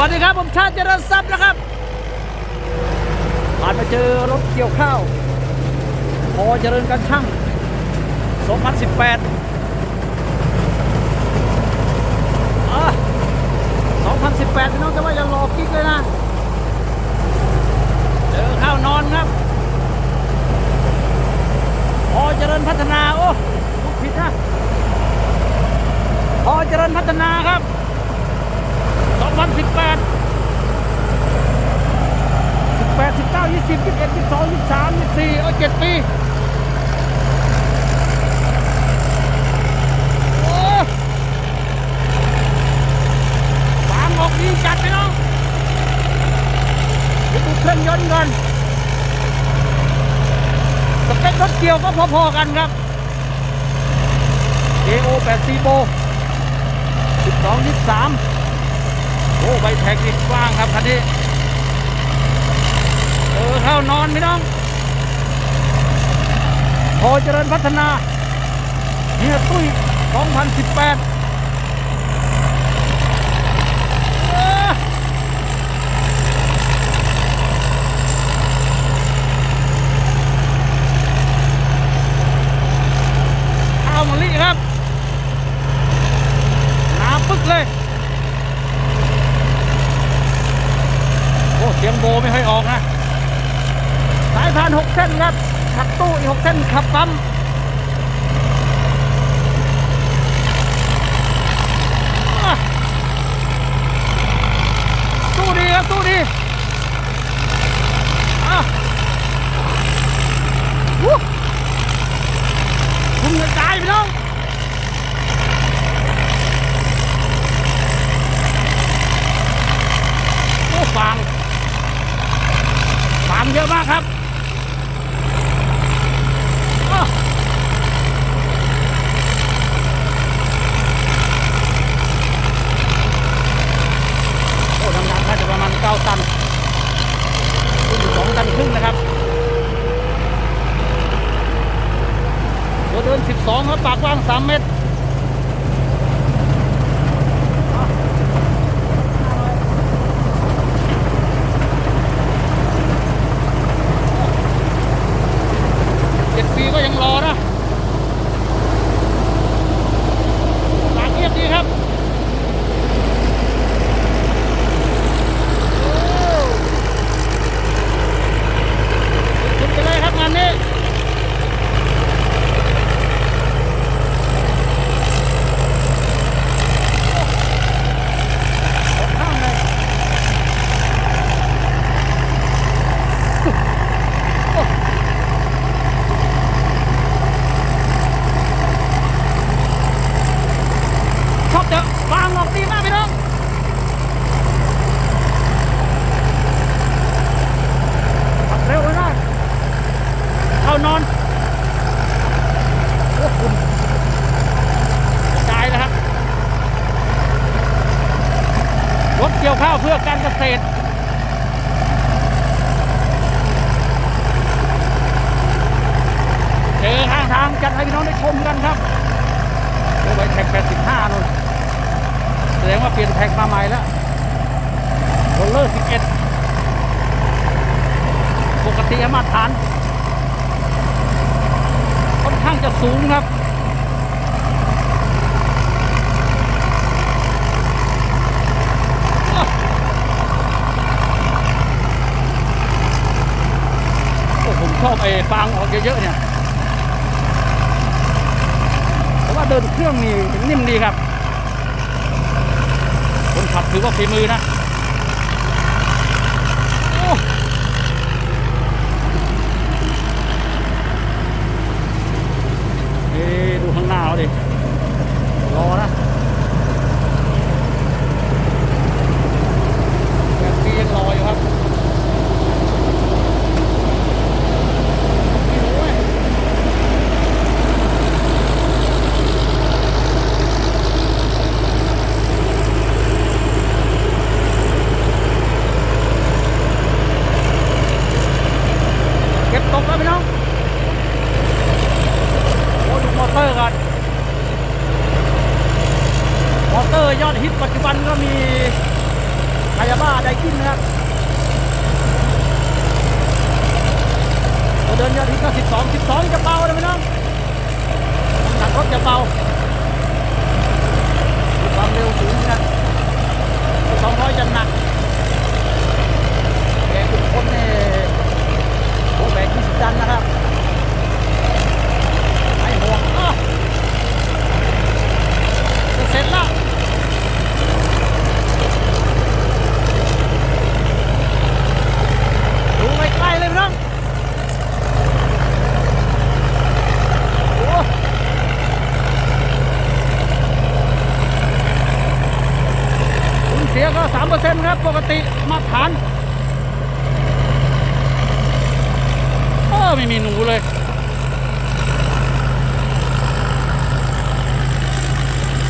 วัสดีครับ ผมชาติเจริญทรัพย์นะครับผ่านมาเจอรถเกี่ยวข้าวพอเจริญการช่าง 2018อะ2018พี่น้องจะว่าจะรอกิ๊กเลยนะเจอข้าวนอนครับพอเจริญพัฒนา โอ้ผิดนะพอเจริญพัฒนาครับ 2018 18 19 20 21 22 23 24เอา7ปีโอ้ฟางออกดีจัดไปน้องเดี๋ยวดูเครื่องยนต์ก่อนสเปครถเกี่ยวก็พอๆกันครับ AO 8 4โบ12 23 โอ้ใบแท็กนี่กว้างครับคันนี้ เออเข้านอนพี่น้อง พอเจริญพัฒนาเฮียตุ้ย 2018เออข้าวมะลิครับหนาปึ๊กเลย โอ้ เสียงโบไม่ค่อยออกนะ สายพานหกเส้นครับขับตู้อีกหกเส้นขับปั๊มอะตู้ดีครับตู้ดีอะวู้คุณกระจายไปน้อง โอ้ฟางฟางเยอะมากครับอ้าวโอ้ดำๆน่าจะประมาณ 9 ตันขึ้นอยู่2ตันครึ่งนะครับตัวเดิน 12 ครับ ปากกว้าง 3 เมตร เจ็ดปีก็ยังรอนะปากเงียบดีครับโอ้ขึ้นไปเลยครับงานนี้ ข้างเลยชอบจะวางออกดีมากพี่น้องขับเร็วเลยนะเข้านอนโอ้คุณกระจายนะครับ รถเกี่ยว ข้าวเพื่อการเกษตรเจอข้างทางจัดให้พี่น้องได้ชมกันครับเจอใบแท็ก85นู่นแสดงว่าเปลี่ยนแท็กมาใหม่แล้วโรลเลอร์ 11 ปกติมาตรฐานค่อนข้างจะสูงครับ โอ้ผมชอบ ไอ้ฟางออกเยอะๆเนี่ยเพราะว่าเดินเครื่องนี่นิ่มดีครับคนขับถือว่าฝีมือนะโอ้เอ๊ะดูข้างหน้าเขาดิ รอนะแบบนี้ยังรออยู่ครับ ไม่รู้เว้ยเก็บตกแล้วพี่น้อง โอ้ดูมอเตอร์ก่อน มอเตอร์ ยอดฮิตปัจจุบันก็มีคายาบ้าไดกินนะครับเราเดินยาทีก็สิบสองสิบสองจะเบาเลยไหมน้องหนักรถจะเบามีความเร็วสูงนะสองร้อยจะหนักแกทุกคนเนี่ยโอ้แบกยี่สิบตันนะครับไอ้ห่วงอะจะเสร็จแล้ว ดูใกล้ๆเลยพี่น้องโอ้สูญเสียก็สามเปอร์เซ็นต์ ครับปกติมาตรฐานเออไม่มีหนูเลย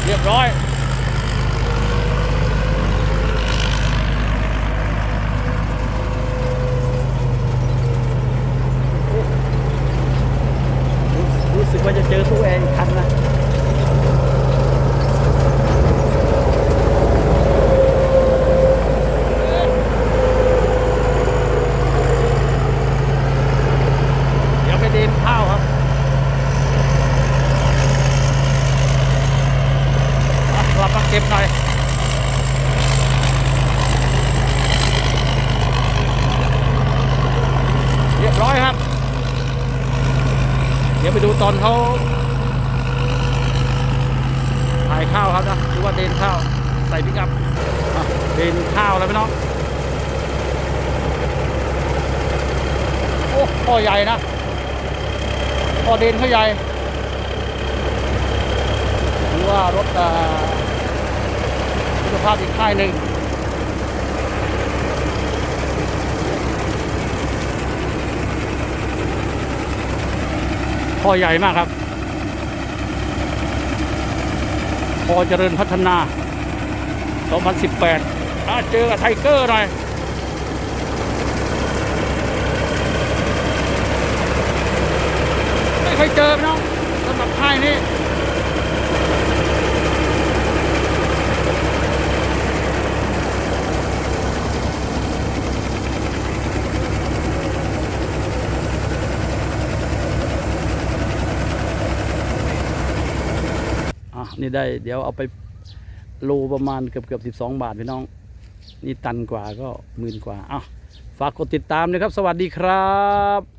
เรียบร้อย รู้สึกว่าจะเจอตู้แอร์อีกคันนะ เดี๋ยวไปเดินข้าวครับอะ กลับมาเก็บหน่อยเรียบร้อยครับ เดี๋ยวไปดูตอนเขาถ่ายข้าวครับนะหรือว่าเดนข้าวใส่พิกับเดนข้าวแล้วพี่น้องโอ้พ่อใหญ่นะพ่อเดนเขาใหญ่หรือว่ารถ อ่าคุณภาพอีกค่ายหนึ่งพอใหญ่มากครับพอเจริญพัฒนา 2018อะเจอกับไทเกอร์หน่อยไม่เคยเจอพี่น้องสำหรับค่ายนี้ นี่ได้ เดี๋ยวเอาไปโลประมาณเกือบเกือบสิบสองบาทพี่น้อง นี่ตันกว่าก็หมื่นกว่าอะฝากกดติดตามนะครับ สวัสดีครับ